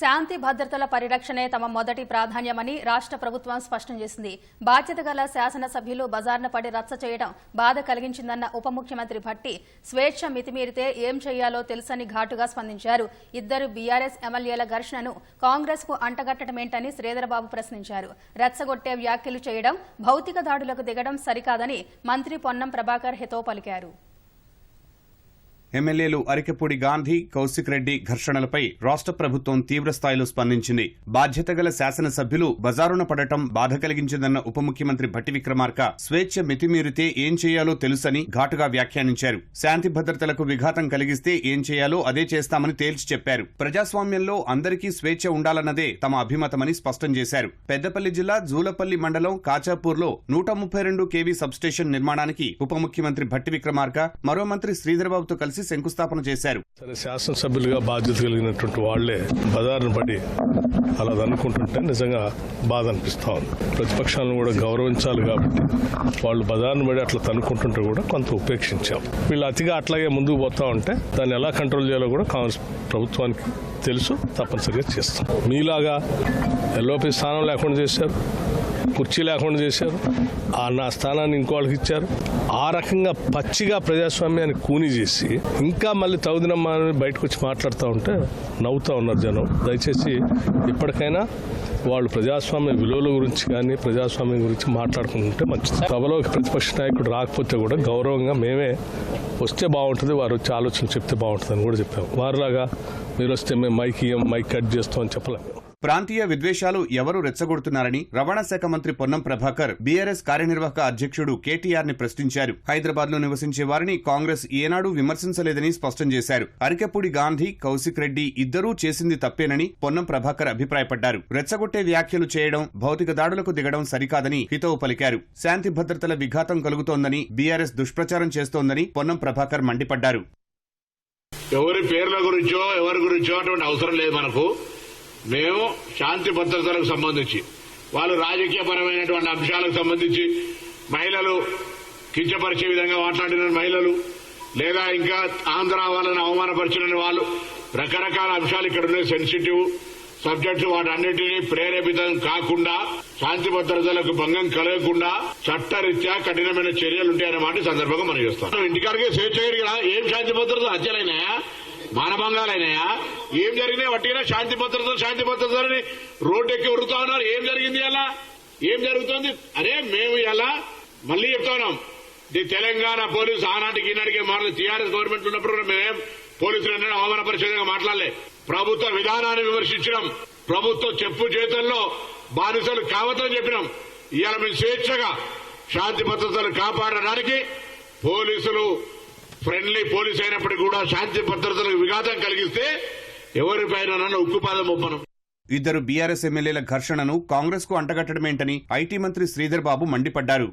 శాంతి భద్రతల పరిరక్షణే తమ మొదటి ప్రాధాన్యమని రాష్ట్ర ప్రభుత్వం స్పష్టం చేసింది. బాధ్యత గల శాసనసభ్యులు బజార్న పడి రచ్చ చేయడం బాధ కలిగించిందన్న ఉప ముఖ్యమంత్రి భట్టి స్వేచ్ఛ మితిమీరితే ఏం చేయాలో తెలుసని ఘాటుగా స్పందించారు. ఇద్దరు బీఆర్ఎస్ ఎమ్మెల్యేల ఘర్షణను కాంగ్రెస్కు అంటగట్టడమేంటని శ్రీధరబాబు ప్రశ్నించారు. రచ్చగొట్టే వ్యాఖ్యలు చేయడం భౌతిక దాడులకు దిగడం సరికాదని మంత్రి పొన్నం ప్రభాకర్ హితో పలికారు. ఎమ్మెల్యేలు అరికెపూడి గాంధీ కౌశిక్ రెడ్డి ఘర్షణలపై రాష్ట్ర ప్రభుత్వం తీవ్రస్థాయిలో స్పందించింది. బాధ్యత గల శాసనసభ్యులు బజారున పడటం బాధ కలిగించిందన్న ఉప ముఖ్యమంత్రి భట్టి విక్రమార్క స్వేచ్ఛ మితిమీరితే ఏం చేయాలో తెలుసని ఘాటుగా వ్యాఖ్యానించారు. శాంతి భద్రతలకు విఘాతం కలిగిస్తే ఏం చేయాలో అదే చేస్తామని తేల్చి చెప్పారు. ప్రజాస్వామ్యంలో అందరికీ స్వేచ్ఛ ఉండాలన్నదే తమ అభిమతమని స్పష్టం చేశారు. పెద్దపల్లి జిల్లా జూలపల్లి మండలం కాచాపూర్లో నూట ముప్పై రెండు కేవీ సబ్స్టేషన్ నిర్మాణానికి ఉప ముఖ్యమంత్రి భట్టి విక్రమార్క మరో మంత్రి శ్రీధరబాబుతో కలిసి శంకుస్థాపన చేశారు. సరే శాసనసభ్యులుగా బాధ్యత కలిగినటువంటి వాళ్ళే బదారును పడి అలా అనుకుంటుంటే నిజంగా బాధ అనిపిస్తా ఉంది. ప్రతిపక్షాలను కూడా గౌరవించాలి కాబట్టి వాళ్ళు బదారును పడి అట్లా తనుకుంటుంటే కూడా కొంత ఉపేక్షించాం. వీళ్ళు అతిగా అట్లాగే ముందుకు పోతా ఉంటే దాన్ని ఎలా కంట్రోల్ చేయాలో కూడా కాంగ్రెస్ ప్రభుత్వానికి తెలుసు తప్పనిసరిగా చేస్తాం. మీలాగా ఎల్ఓపి స్థానం లేకుండా చేశారు. కుర్చీ లేకుండా చేశారు. ఆ నా స్థానాన్ని ఇంకోళ్ళకి ఇచ్చారు. ఆ రకంగా పచ్చిగా ప్రజాస్వామ్యాన్ని కూని చేసి ఇంకా మళ్ళీ తగుదినమ్మా అని బయటకు వచ్చి మాట్లాడుతూ ఉంటే నవ్వుతూ ఉన్నారు జనం. దయచేసి ఇప్పటికైనా వాళ్ళు ప్రజాస్వామ్య విలువల గురించి కానీ ప్రజాస్వామ్యం గురించి మాట్లాడుకుంటుంటే మంచిది. సభలోకి ప్రతిపక్ష నాయకుడు రాకపోతే కూడా గౌరవంగా మేమే వస్తే బాగుంటుంది వారు వచ్చి ఆలోచన చెప్తే బాగుంటుంది అని కూడా చెప్పాము. వారిలాగా మీరు వస్తే మేము మైక్ ఇయ్యం మైక్ కట్ చేస్తాం అని చెప్పలేము. ప్రాంతీయ విద్వేషాలు ఎవరు రెచ్చగొడుతున్నారని రవాణా శాఖ మంత్రి పొన్నం ప్రభాకర్ బీఆర్ఎస్ కార్యనిర్వాహక అధ్యక్షుడు కేటీఆర్ని ప్రశ్నించారు. హైదరాబాద్లో నివసించే వారిని కాంగ్రెస్ ఏనాడు విమర్శించలేదని స్పష్టం చేశారు. అరికెపూడి గాంధీ కౌశిక్ రెడ్డి ఇద్దరూ చేసింది తప్పేనని పొన్నం ప్రభాకర్ అభిప్రాయపడ్డారు. రెచ్చగొట్టే వ్యాఖ్యలు చేయడం భౌతిక దాడులకు దిగడం సరికాదని హితవు పలికారు శాంతి భద్రతల విఘాతం కలుగుతోందని బీఆర్ఎస్ దుష్ప్రచారం చేస్తోందని పొన్నం ప్రభాకర్ మండిపడ్డారు. ఎవరి పేర్ల గురించో ఎవరి గురించో అటువంటి అవసరం లేదు మనకు. మేము శాంతి భద్రతలకు సంబంధించి వాళ్ళు రాజకీయపరమైనటువంటి అంశాలకు సంబంధించి మహిళలు కించపరిచే విధంగా మాట్లాడిన మహిళలు లేదా ఇంకా ఆంధ్ర వాళ్ళని అవమానపరిచిన వాళ్ళు రకరకాల అంశాలు ఇక్కడ ఉన్నాయి సెన్సిటివ్ సబ్జెక్టు వాటన్నిటినీ ప్రేరేపితం కాకుండా శాంతి భద్రతలకు భంగం కలగకుండా చట్టరీత్యా కఠినమైన చర్యలు ఉంటాయనే మాట సందర్భంగా మనం చేస్తాం. ఇంటికాడికి స్వేచ్ఛ ఏం శాంతి భద్రత? హత్యలైనాయా? మానభంగాలైనాయా ఏం జరిగినాయి వట్టినా శాంతి భద్రతలు శాంతి భద్రతలని రోడ్డు ఎక్కి ఉరుతా ఉన్నారు. ఏం జరిగింది అలా? ఏం జరుగుతుంది? అరే మేము ఎలా మళ్ళీ చెప్తా ఉన్నాం. తెలంగాణ పోలీసు ఆనాటికి ఈనాటికి మారలేదు టీఆర్ఎస్ గవర్నమెంట్ ఉన్నప్పుడు మేమేం పోలీసులు అన్నీ అవమానపరిచేదిగా మాట్లాడలే. ప్రభుత్వ విధానాన్ని విమర్శించడం ప్రభుత్వ చెప్పు చేతుల్లో బానిసలు కావద్దని చెప్పినాం. ఇవాళ మేము స్వేచ్ఛగా శాంతి భద్రతలు కాపాడడానికి పోలీసులు ఫ్రెండ్లీ పోలీస్ అయినప్పటికీ కూడా శాంతి భద్రతలకు విఘాతం కలిగిస్తే ఎవరిపైన ఉక్కుపాదం ఒప్పనం ఇద్దరు బీఆర్ఎస్ ఎమ్మెల్యేల ఘర్షణను కాంగ్రెస్కు అంటగట్టడమేంటని ఐటీ మంత్రి శ్రీధర్ బాబు మండిపడ్డారు.